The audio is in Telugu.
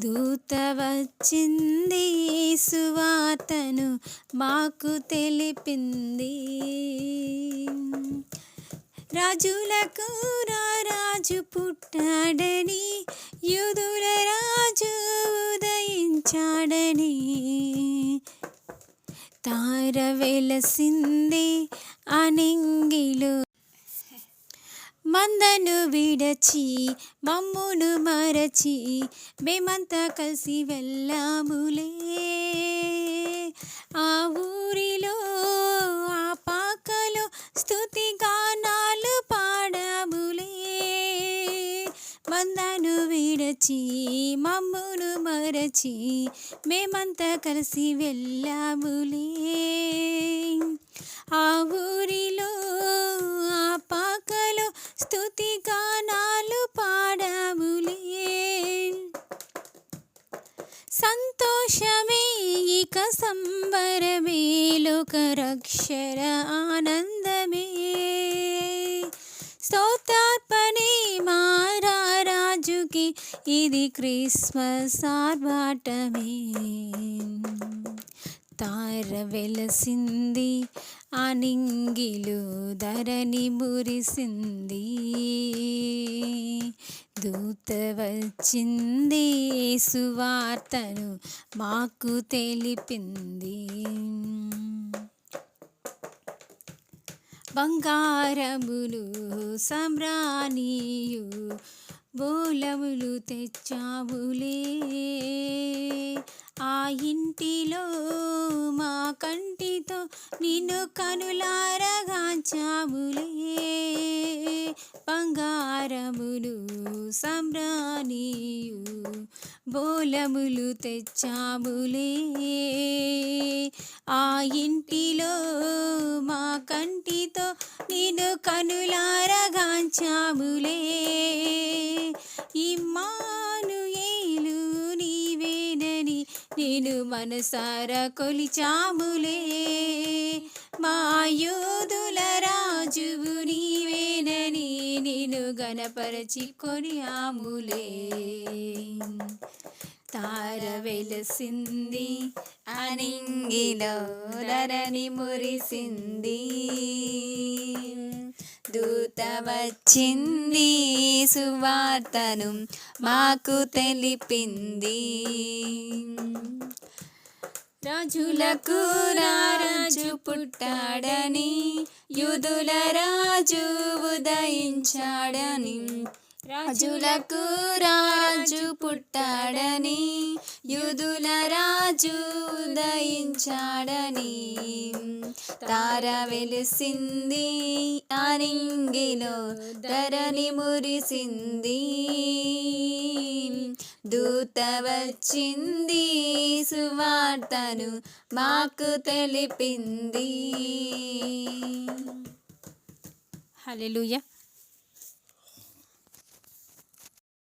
దూత వచ్చింది సువార్తను మాకు తెలిపింది. రాజులకు రాజు పుట్టాడని యుదుల రాజు ఉదయించాడని తార వెలసింది అనింగిలో మందను విడచి మమ్మును మరచి మేమంతా కలిసి వెళ్ళాములే ఆ ఊరిలో ఆ పాకలో స్తుతి గానాలు పాడాములే మందను విడచి మమ్మును మరచి మేమంతా కలిసి వెళ్ళాములే ఆ ఊరిలో సంతోషమే ఇక సంబరమే లోకరక్షర ఆనందమే. స్తోత్రార్పణే మారారాజుకి ఇది క్రిస్మస్ ఆర్భాటమే. తార వెలసింది అనింగిలు ధరణి మురిసింది. దూత వచ్చింది సువార్తను మాకు తెలిపింది. బంగారములు సమ్రానీయు బోలములు తెచ్చావులే. ఆ ఇంటిలో మా కంటితో నిన్ను కనులారగా సమ్రాణియు బోలములు తెచ్చాములే. ఆ ఇంటిలో మా కంటితో నిన్ను కనులారగాంచాములే. ఇమ్మానుయేలు నీవేనని నేను మనసారా కొలిచాములే. మాయో కనపరచి కొనియాములే. తార వెలసింది అనింగిలో ధరణి మురిసింది. దూత వచ్చింది సువార్తను మాకు తెలిపింది. రాజులకు రాజు పుట్టాడని యుదుల రాజు ఉదయించాడని రాజులకు రాజు పుట్టాడని యుదుల రాజు ఉదయించాడని తార వెలిసింది అనింగిలో ధరణి మురిసింది. దూత వచ్చింది సువార్తను మాకు తెలిపింది. Aleluya.